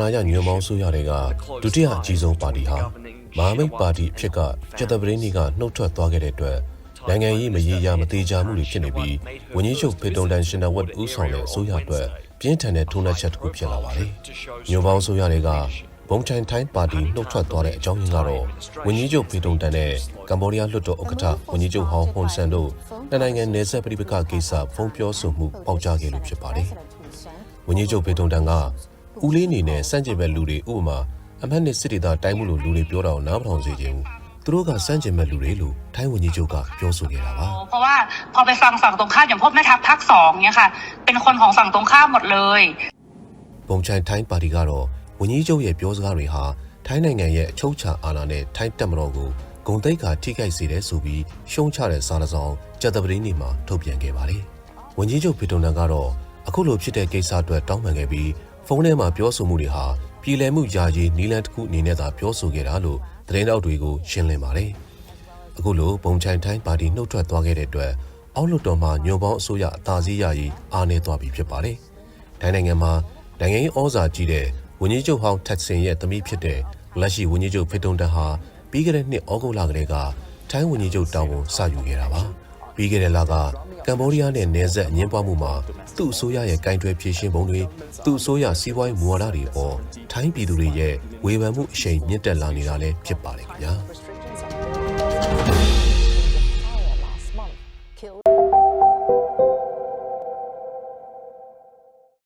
ဏာရညွန်ပေါင်းဆိုရတဲ့ကဒုတိယအကြီးဆုံးပါတီဟာမဟာမိတ်ပါတီအဖြစ်ကကျက်တပရင်းကြီးကနှုတ်ထွက်သွားခဲ့တဲ့အတွက်နိုင်ငံရေးမရေရာမသေးချာမှုတွေဖြစ်နေပြီးဝန်ကြီးချုပ်ဖေတုံတန်ရှင်နာဝတ်ဦးဆောင်တဲ့အစိုးရအတွက်ပြင်းထန်တဲ့ထုံးနှက်ချက်တစ်ခုဖြစ်လာပါတယ်။ညွန်ပေါင်းဆိုရတဲ့ကဘုံချိုင်ထိုင်းပါတီနှုတ်ထွက်သွားတဲ့အကြောင်းရင်းကတော့ဝန်ကြီးချုပ်ဖေတုံတန်နဲ့ကမ္ဘောဒီးယားလွှတ်တော်ဥက္ကဋ္ဌဝန်ကြီးချုပ်ဟောင်းဟွန်ဆန်တို့နှစ်နိုင်ငံနယ်စပ်ပြည်ပခကိစ္စဖုံးပြောဆိုမှုပေါက်ကြားခဲ့လို့ဖြစ်ပါတယ်။ဝန်ကြီးချုပ်ဖေတုံတန်က ဦးလေးအနေနဲ့စန့်ကျင်ဘက်လူတွေဥပမာအမတ်နဲ့စစ်ဒေသတိုင်းမှုလို့လူတွေပြောတာကိုနားမထောင်စေချင်ဘူး။သူတို့ကစန့်ကျင်ဘက်လူတွေလို့ထိုင်းဝန်ကြီးချုပ်ကပြောဆိုခဲ့တာပါ။ เพราะว่าพอไปฟังฝั่งตรงข้ามอย่างพวกแม่ทัพภาคสองเนี่ยค่ะ เป็นคนของฝั่งตรงข้ามหมดเลย ပုံချိုင်ထိုင်းပါတီကတော့ဝန်ကြီးချုပ်ရဲ့ပြောစကားတွေဟာထိုင်းနိုင်ငံရဲ့အချုပ်အခြာအာဏာနဲ့ထိုင်းတပ်မတော်ကိုဂုံတိတ်ခါထိခိုက်စေတဲ့ဆိုပြီးရှုံချတဲ့စာတစ်စောင်ကြက်တပရင်းနေမှာထုတ်ပြန်ခဲ့ပါတယ်။ဝန်ကြီးချုပ်ဗီတိုနန်ကတော့အခုလိုဖြစ်တဲ့ကိစ္စအတွက်တောင်းပန်ခဲ့ပြီး ဖုန်းထဲမှာပြောဆိုမှုတွေဟာပြည်လည်မှုယာယီနီလန်တစ်ခုအနေနဲ့သာပြောဆိုခဲ့တာလို့သတင်းတောက်တွေကိုရှင်းလင်းပါတယ်။အခုလိုပုံချိုင်ထိုင်းပါတီနှုတ်ထွက်သွားခဲ့တဲ့အတွက်အောက်လွှတ်တော်မှာညွန်ပေါင်းအစိုးရအသာစီးရရေးအားနည်းသွားပြီဖြစ်ပါတယ်။တိုင်းနိုင်ငံမှာနိုင်ငံရေးဩဇာကြီးတဲ့ဝန်ကြီးချုပ်ဟောင်းထက်ဆင်ရဲ့သမီးဖြစ်တဲ့လက်ရှိဝန်ကြီးချုပ်ဖေတုံတန်ဟာပြီးခဲ့တဲ့နှစ်ဩဂုတ်လကလေးကထိုင်းဝန်ကြီးချုပ်တောင်းဝန်စယူခဲ့တာပါ။ ပြီးခဲ့တဲ့လကကမ္ဘောဒီးယားနဲ့နယ်စပ်အငင်းပွားမှုမှာသူ့အစိုးရရဲ့ကင်တွယ်ဖြည့်ရှင်းပုံတွေသူ့အစိုးရစီးပွားရေးမူဝါဒတွေပေါ်ထိုင်းပြည်သူတွေရဲ့ဝေဖန်မှုအရှိန်မြင့်တက်လာနေတာလည်းဖြစ်ပါတယ်ခင်ဗျာ။